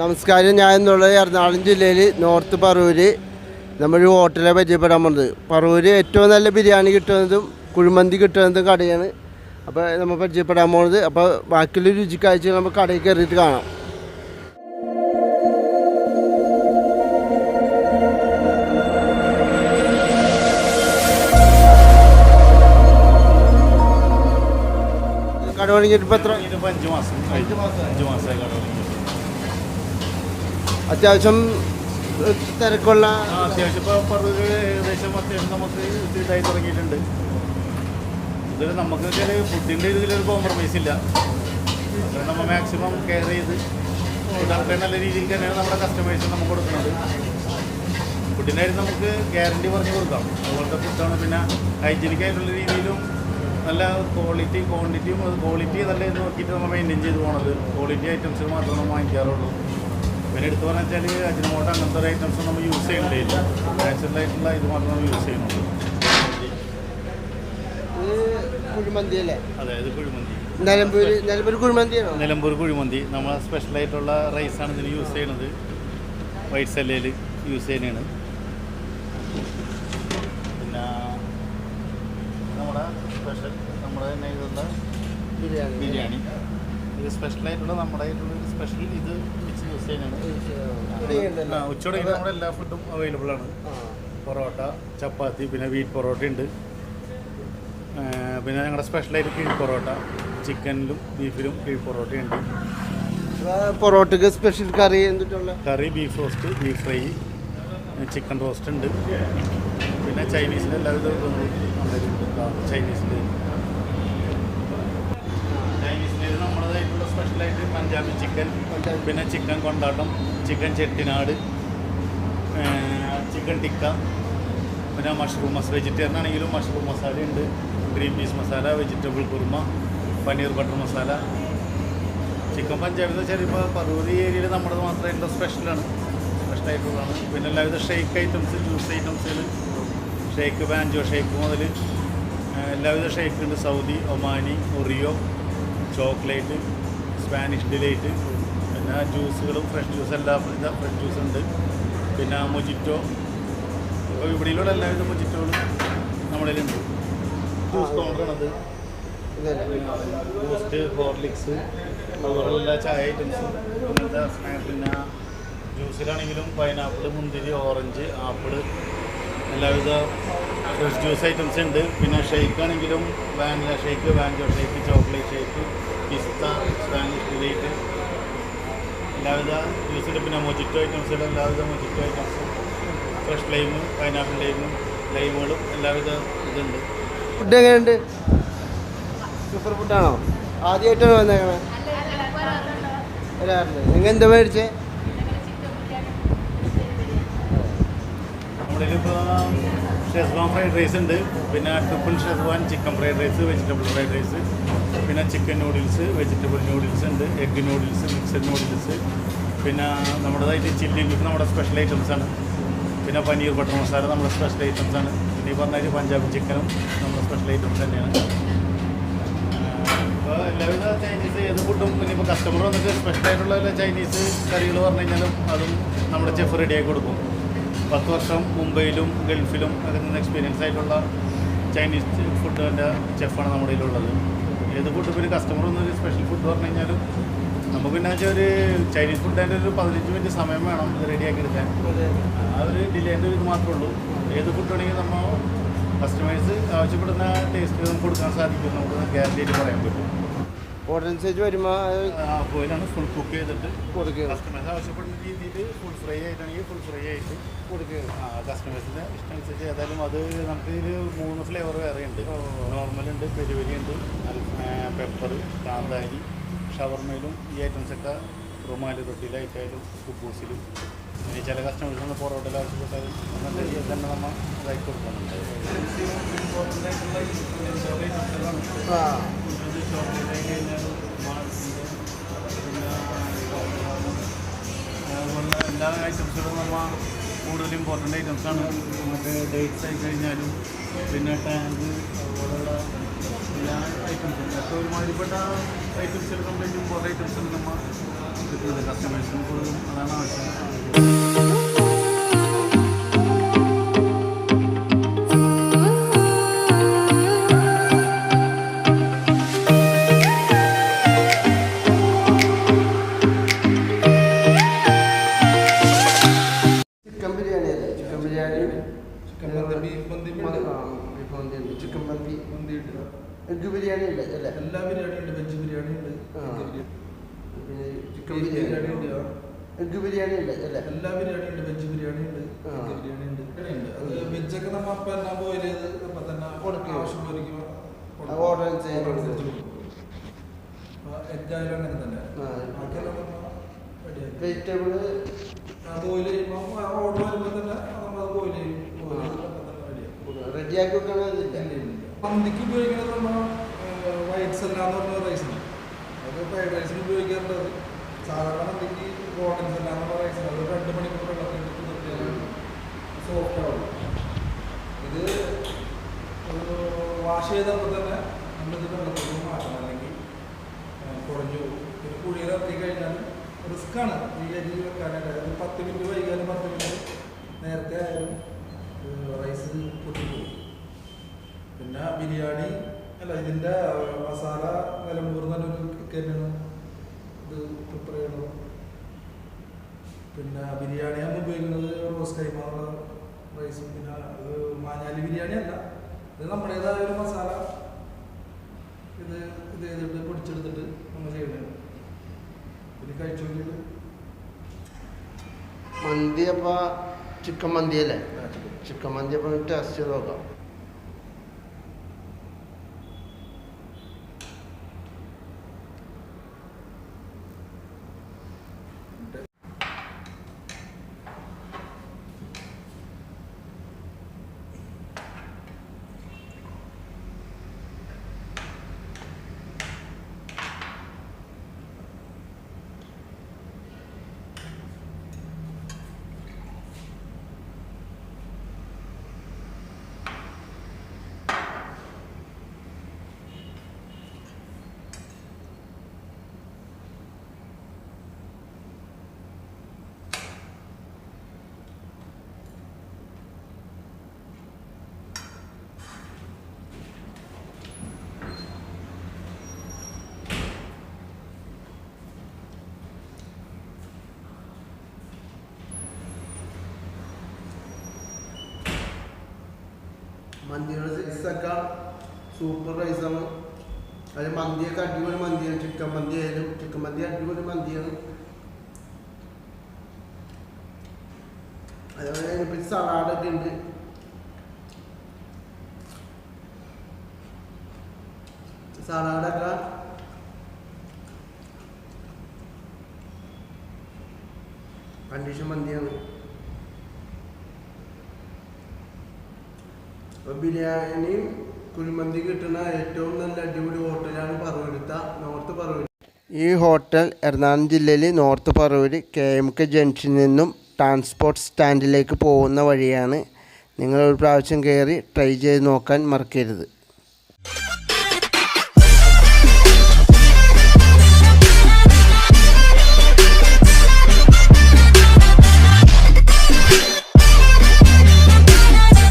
നമസ്കാരം. ഞാൻ എന്നുള്ളത് എറണാകുളം ജില്ലയിൽ നോർത്ത് പറവൂര് നമ്മളൊരു ഹോട്ടലെ പരിചയപ്പെടാൻ പോകുന്നത് പറവൂര് ഏറ്റവും നല്ല ബിരിയാണി കിട്ടുന്നതും കുഴിമന്തി കിട്ടുന്നതും കടയാണ്. അപ്പോൾ നമ്മൾ പരിചയപ്പെടാൻ പോകുന്നത് അപ്പോൾ ബാക്കിയുള്ള രുചിക്കാഴ്ച നമ്മൾ കടയിൽ കയറിയിട്ട് കാണാം. കട തുടങ്ങിയിട്ട് ഇപ്പോൾ എത്ര? അഞ്ച് മാസം. അഞ്ച് മാസം. അത്യാവശ്യം തിരക്കുള്ള അത്യാവശ്യം ഇപ്പോൾ ഇല്ല. നമ്മൾ മാക്സിമം രീതിയിൽ തന്നെയാണ് കസ്റ്റമേഴ്സ് കൊടുക്കുന്നത്. ഗ്യാരണ്ടി കൊടുക്കാം. പിന്നെ രീതിയിലും നല്ല ക്വാളിറ്റി ക്വാണ്ടിറ്റിയും ക്വാളിറ്റി നല്ല നോക്കിയിട്ട് നമ്മൾ മെയിന്റെയിൻ ചെയ്ത് പോകണത് ക്വാളിറ്റി ഐറ്റംസ് മാത്രമേ നമ്മൾ വാങ്ങിക്കാറുള്ളൂ. പിന്നെ എടുത്തു പറഞ്ഞാൽ അജിനോട്ട് അങ്ങനത്തെ ഒരു ഐറ്റംസ് നമ്മൾ യൂസ് ചെയ്യണ്ടില്ല നാച്ചുറൽ ആയിട്ടുള്ള ഇത് മാത്രം നമ്മൾ യൂസ് ചെയ്യുന്നുള്ളൂ. ഇത് കുഴിമന്തി അല്ലേ? കുഴിമന്തി. നിലമ്പൂര് നിലമ്പൂർ കുഴിമന്തിയാണോ നിലമ്പൂർ കുഴിമന്തി. നമ്മൾ സ്പെഷ്യലായിട്ടുള്ള റൈസാണ് ഇതിന് യൂസ് ചെയ്യണത് വൈറ്റ് സെല്ലയിൽ യൂസ് ചെയ്യുന്നതാണ്. പിന്നെ നമ്മുടെ സ്പെഷ്യൽ നമ്മുടെ തന്നെ ഇതുള്ള ബിരിയാണി. ബിരിയാണി. ഇത് സ്പെഷ്യലായിട്ടുള്ള നമ്മുടെ ആയിട്ടുള്ള സ്പെഷ്യൽ ഇത് വെച്ച് യൂസ് ഉച്ചയോടെ നമ്മുടെ എല്ലാ ഫുഡും അവൈലബിൾ ആണ്. പൊറോട്ട ചപ്പാത്തി പിന്നെ വീറ്റ് പൊറോട്ട ഉണ്ട്. പിന്നെ ഞങ്ങളുടെ സ്പെഷ്യലായിട്ട് കിഴി പൊറോട്ട ചിക്കനിലും ബീഫിലും കിഴി പൊറോട്ടയുണ്ട് പൊറോട്ടക്ക് special curry എന്തിട്ടുള്ള curry beef roast beef fry chicken roast ഉണ്ട്. പിന്നെ ചൈനീസിന്റെ എല്ലാവിധ ഇതും സ്പെഷ്യലായിട്ട് പഞ്ചാബി ചിക്കൻ പിന്നെ chicken kondattam chicken Chettinad chicken tikka പിന്നെ മഷ്റൂം മസാല വെജിറ്റേറിയൻ ആണെങ്കിലും മഷ്റൂം മസാല ഉണ്ട്. Green peas masala vegetable kurma paneer butter masala. Chicken Punjabi എന്ന് വെച്ചാൽ ഇപ്പോൾ പറൂരി ഏരിയയിൽ നമ്മുടെ മാത്രമായിട്ടുള്ള സ്പെഷ്യലാണ് സ്പെഷ്യലായിട്ടുള്ളതാണ് പിന്നെ എല്ലാവിധ shake items juice items shake banjo shake മുതൽ എല്ലാവിധ ഷേക്ക് ഉണ്ട്. Saudi Omani Oreo chocolate Spanish delight പിന്നെ ജ്യൂസുകളും ഫ്രഷ് ജ്യൂസ് എല്ലാ ഫ്രഷ് ജ്യൂസ് ഉണ്ട്. പിന്നെ മൊജിറ്റോ ഇപ്പോൾ ഇവിടെയുള്ള എല്ലാവിധ മൊജിറ്റോകളും നമ്മുടെ ജ്യൂസ് കൗണ്ടറാണത് ബൂസ്റ്റ് ഹോർലിക്സ് അതുപോലെയുള്ള ചായ ഐറ്റംസും അങ്ങനത്തെ പിന്നെ ജ്യൂസിലാണെങ്കിലും പൈനാപ്പിൾ മുന്തിരി ഓറഞ്ച് ആപ്പിൾ എല്ലാവിധ ഫ്രഷ് ജ്യൂസ് ഐറ്റംസ് ഉണ്ട്. പിന്നെ ഷേക്ക് ആണെങ്കിലും vanilla shake banjo shake chocolate shake പിസ്ത സ്പാനിഷ് ഡിലൈറ്റ് എല്ലാവിധ ജ്യൂസിന്റെ പിന്നെ മൊജിറ്റോ ഐറ്റംസുകൾ എല്ലാവിധ മൊജിറ്റോ ഐറ്റംസും. ഫ്രഷ് ലൈമും പൈനാപ്പിൾ ലൈമും ലൈമുകളും എല്ലാവിധ ഇതുണ്ട്. ഫുഡ് എങ്ങനെയുണ്ട്? സൂപ്പർ ഫുഡാണോ ആദ്യമായിട്ടാണ് വന്നേക്കണേ? വരാറുണ്ട്. നിങ്ങൾ എന്താ മേടിച്ചേ? നമ്മുടെ ഇപ്പോൾ ഷെസ്വാൻ ഫ്രൈഡ് റൈസ് ഉണ്ട്. പിന്നെ triple schezwan chicken fried rice vegetable fried rice പിന്നെ ചിക്കൻ നൂഡിൽസ് വെജിറ്റബിൾ നൂഡിൽസ് ഉണ്ട്. എഗ് നൂഡിൽസ് മിക്സഡ് നൂഡിൽസ് പിന്നെ നമ്മുടേതായിട്ട് ചില്ലി ബീഫ് നമ്മുടെ സ്പെഷ്യൽ ഐറ്റംസ് ആണ്. പിന്നെ പനീർ ബട്ടർ മസാല നമ്മുടെ സ്പെഷ്യൽ ഐറ്റംസ് ആണ്. പിന്നെ ഈ പറഞ്ഞാൽ പഞ്ചാബി ചിക്കനും നമ്മുടെ സ്പെഷ്യൽ ഐറ്റംസ് തന്നെയാണ്. ഇപ്പോൾ എല്ലാവിധ ചൈനീസ് ഏത് ഫുഡും പിന്നെ ഇപ്പോൾ കസ്റ്റമർ വന്നിട്ട് സ്പെഷ്യൽ ആയിട്ടുള്ള ചൈനീസ് കറികൾ പറഞ്ഞു കഴിഞ്ഞാലും അതും നമ്മുടെ ചെഫ് റെഡിയാക്കി കൊടുക്കും. പത്ത് വർഷം മുംബൈയിലും ഗൾഫിലും അതിൽ നിന്ന് എക്സ്പീരിയൻസ് ആയിട്ടുള്ള ചൈനീസ് ഫുഡിന്റെ ചെഫാണ് നമ്മുടെ കയ്യിലുള്ളത്. ഏത് ഫുഡ് പിന്നെ കസ്റ്റമർ ഒന്നും ഒരു സ്പെഷ്യൽ ഫുഡ് പറഞ്ഞു കഴിഞ്ഞാലും നമുക്ക് പിന്നെ വെച്ചാൽ ഒരു ചൈനീസ് ഫുഡിന്റെ ഒരു പതിനഞ്ച് മിനിറ്റ് സമയം വേണം ഇത് റെഡിയാക്കി എടുക്കാൻ. ആ ഒരു ഡിലേന്റെ ഇത് മാത്രമേ ഉള്ളൂ. ഏത് ഫുഡ് വേണമെങ്കിൽ നമ്മൾ കസ്റ്റമേഴ്സ് ആവശ്യപ്പെടുന്ന ടേസ്റ്റ് നമുക്ക് കൊടുക്കാൻ സാധിക്കും നമുക്ക് ഗ്യാരണ്ടി ആയിട്ട് പറയാൻ പറ്റും. അനുസരിച്ച് വരുമ്പോൾ പോയിലാണ് ഫുൾ കുക്ക് ചെയ്തിട്ട് കൊടുക്കുക. കസ്റ്റമേഴ്സ് ആവശ്യപ്പെടുന്ന രീതിയിൽ ഫുൾ ഫ്രൈ ആയിട്ടാണെങ്കിൽ ഫുൾ ഫ്രൈ ആയിട്ട് കൊടുക്കുക. കസ്റ്റമേഴ്സിന്റെ ഇഷ്ടം അനുസരിച്ച് ഏതായാലും അത് നമുക്ക് ഇതിൽ മൂന്ന് ഫ്ലേവർ വേറെ ഉണ്ട്. നോർമൽ ഉണ്ട് പെരുവരി ഉണ്ട് പെപ്പർ കാന്താരി ഷവർമയിലും ഈ ഐറ്റംസൊക്കെ റുമാലി റൊട്ടിയിലായിട്ടായാലും കുബൂസിലും ഇനി ചില കസ്റ്റമേഴ്സ് നമ്മൾ പൊറോട്ടയിൽ ആവശ്യപ്പെട്ടാലും അങ്ങനത്തെ രീതിയിൽ തന്നെ നമ്മൾ ഇതാക്കി കൊടുക്കുന്നുണ്ട്. അതുപോലെ എല്ലാ ഐറ്റംസുകളും നമ്മൾ കൂടുതൽ ഇമ്പോർട്ടന്റ് ഐറ്റംസാണ് മറ്റേ ഡേറ്റ്സ് ആയി കഴിഞ്ഞാലും പിന്നെ ടാങ്ക് അതുപോലുള്ള എല്ലാ ഐറ്റംസും ഒക്കെ ഒരുമാതിരിപ്പെട്ട ഐറ്റംസിൽ കംപ്ലൈന്റ് ഇമ്പോർട്ട് ഐറ്റംസ് നമ്മൾ കിട്ടുന്നത്. കസ്റ്റമേഴ്സിന് കൂടുതലും അതാണ് ആവശ്യം. അല്ലേ? എല്ലാ ബിരിയാണി ഉണ്ട് വെജ് ബിരിയാണി ഉണ്ട് ആ. ചിക്കൻ ബിരിയാണി. പിന്നെ ചിക്കൻ ബിരിയാണി. ഉണ്ട് എഗ് ബിരിയാണി ഉണ്ട് അല്ലേ? എല്ലാ ബിരിയാണി ഉണ്ട് വെജ് ബിരിയാണി ഉണ്ട് ബിരിയാണി ഉണ്ട്. അത് വെജൊക്കെ നമ്മ അപ്പം എന്നാ ബോയിൽ ചെയ്ത് അപ്പം തന്നെ കൊടുക്കും. ആവശ്യമുള്ളവർക്ക് ആ, order ചെയ്ത് കൊടുക്കും. എഗ് ആയാലും അങ്ങനെ തന്നെ. വെജിറ്റബിൾ ബോയിൽ ചെയ്യുമ്പോൾ ഓർഡർ വരുമ്പോൾ തന്നെ നമ്മൾ ബോയിൽ ചെയ്യും. ബോയിൽ തന്നെ റെഡിയാക്കും റെഡിയാക്കി വെക്കണമെന്നില്ല മന്തിക്ക് ഉപയോഗിക്കുന്നത് നമ്മൾ വൈറ്റ് അല്ല എന്ന് പറഞ്ഞ റൈസാണ് അത് ഫ്രൈഡ് റൈസിന് ഉപയോഗിക്കാറുള്ളത് സാധാരണ മന്തിക്ക് ഗോൾഡൻ അല്ല എന്നുള്ള റൈസാണ് അത് രണ്ട് മണിക്കൂർ വെള്ളത്തിൽ നിർത്തിയാൽ സോഫ്റ്റ് ആവും ഇത് വാഷ് ചെയ്തപ്പോൾ തന്നെ നമ്മളിത് വെള്ളത്തിൽ മാറ്റണം. അല്ലെങ്കിൽ കുറഞ്ഞു പോകും. പിന്നെ കുഴിയിൽ ഇറക്കി കഴിഞ്ഞാൽ റിസ്ക്കാണ് ഈ അരി വെക്കാനായിട്ട്. അതായത് പത്ത് മിനിറ്റ് വൈകാനും പത്ത് മിനിറ്റ് നേരത്തെ ആയാലും റൈസ് പൊട്ടിപ്പോകും. പിന്നെ ബിരിയാണി അല്ല ഇതിന്റെ മസാല നിലമ്പൂർ നല്ലൊരു തന്നെയാണ് ഇത് പ്രിപ്പയർ ചെയ്യണത് പിന്നെ ബിരിയാണി നമ്മൾ ഉപയോഗിക്കുന്നത് റോസ് കൈമ എന്നുള്ള റൈസും പിന്നെ അത് മാഞ്ഞാലി ബിരിയാണി അല്ല. ഇത് നമ്മുടേതായ ഒരു മസാല ഇത് ഇത് ചെയ്തിട്ട് പൊടിച്ചെടുത്തിട്ട് നമ്മൾ ചെയ്യുന്നത്. പിന്നെ കഴിച്ചു നോക്കിയിട്ട്. മന്തി അപ്പം ചിക്കൻ മന്തി അല്ലേ? ചിക്കൻ മന്തി അപ്പം ടേസ്റ്റ് ചെയ്ത് നോക്കാം. മന്തിയുടെ സൈസൊക്കെ സൂപ്പർ റൈസാണ് അതിൽ മന്തിയൊക്കെ അടിപൊളി മന്തിയാണ്. ചിക്കൻ മന്തി ആയാലും ചിക്കൻ മന്തി അടിപൊളി മന്തിയാണ്. അതേപോലെ അതിനെപ്പറ്റി സലാഡൊക്കെ ഉണ്ട്. സലാഡൊക്കെ കണ്ടീഷൻ മന്തിയാണ്. അപ്പോൾ ബിരിയാണിയും കുഴിമന്തി കിട്ടുന്ന ഏറ്റവും നല്ല അടിപൊളി ഹോട്ടലാണ് പറവൂരുത്ത നോർത്ത് പറവൂർ ഈ ഹോട്ടൽ എറണാകുളം ജില്ലയിൽ north Paravur K M K ജംഗ്ഷനിൽ നിന്നും ട്രാൻസ്പോർട്ട് സ്റ്റാൻഡിലേക്ക് പോകുന്ന വഴിയാണ്. നിങ്ങൾ ഒരു പ്രാവശ്യം കയറി ട്രൈ ചെയ്ത് നോക്കാൻ മറക്കരുത്.